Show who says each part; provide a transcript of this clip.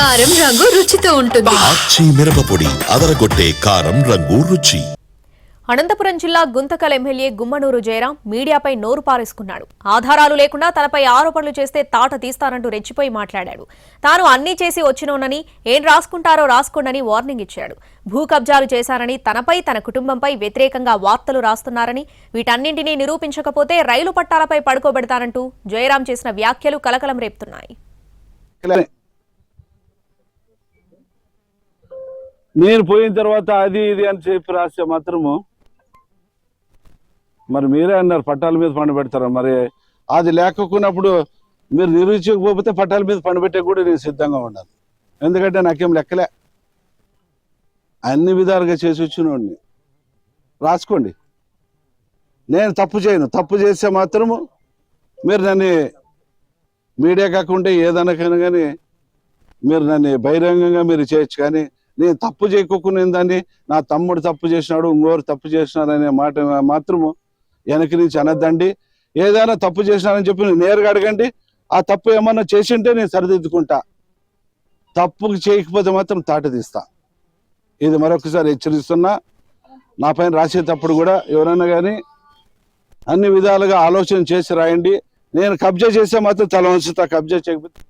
Speaker 1: కారం రంగు రుచితో ఉంటుంది.
Speaker 2: ఆచి మిరపపొడి అదరగొట్టే కారం రంగు రుచి.
Speaker 3: అనంతపురం జిల్లా గుంతకల్ ఎమ్మెల్యే గుమ్మనూరు జయరాం మీడియాపై నోరు పారేసుకున్నాడు. ఆధారాలు లేకుండా తనపై ఆరోపణలు చేస్తే తాట తీస్తానంటూ రెచ్చిపోయి మాట్లాడాడు. తాను అన్నీ చేసి వచ్చినోనని ఏం రాసుకుంటారో రాసుకోండని వార్నింగ్ ఇచ్చాడు. భూ కబ్జాలు చేశారని తనపై తన కుటుంబంపై వ్యతిరేకంగా వార్తలు రాస్తున్నారని వీటన్నింటినీ నిరూపించకపోతే రైలు పట్టాలపై పడుకోబెడతానంటూ జయరాం చేసిన వ్యాఖ్యలు కలకలం రేపుతున్నాయి.
Speaker 4: నేను పోయిన తర్వాత అది ఇది అని చెప్పి రాస్తే మాత్రము మరి మీరే అన్నారు పట్టాల మీద పండు పెడతారు? మరి అది లేకపోయినప్పుడు మీరు నిరూపించకపోతే పట్టాల మీద పండు పెట్టే కూడా నేను సిద్ధంగా ఉన్నాను. ఎందుకంటే నాకేం లెక్కలే. అన్ని విధాలుగా చేసి వచ్చినోడిని. రాసుకోండి. నేను తప్పు చేయను. తప్పు చేస్తే మాత్రము మీరు నన్ను మీడియా కాకుండా ఏదనకైనా కానీ మీరు నన్ను బహిరంగంగా మీరు చేయొచ్చు కానీ నేను తప్పు చేయకోకుండా దాన్ని నా తమ్ముడు తప్పు చేసినాడు ఇంకోరు తప్పు చేసినాడు అనే మాట మాత్రము వెనక నుంచి అనద్దండి. ఏదైనా తప్పు చేసినానని చెప్పి నేను నేరుగా అడగండి. ఆ తప్పు ఏమన్నా చేసింటే నేను సరిదిద్దుకుంటా. తప్పు చేయకపోతే మాత్రం తాట తీస్తా. ఇది మరొకసారి హెచ్చరిస్తున్నా. నా పైన రాసేటప్పుడు కూడా ఎవరైనా కానీ అన్ని విధాలుగా ఆలోచన చేసి రాయండి. నేను కబ్జా చేస్తే మాత్రం తల వంచుతా. కబ్జా చేయకపోతే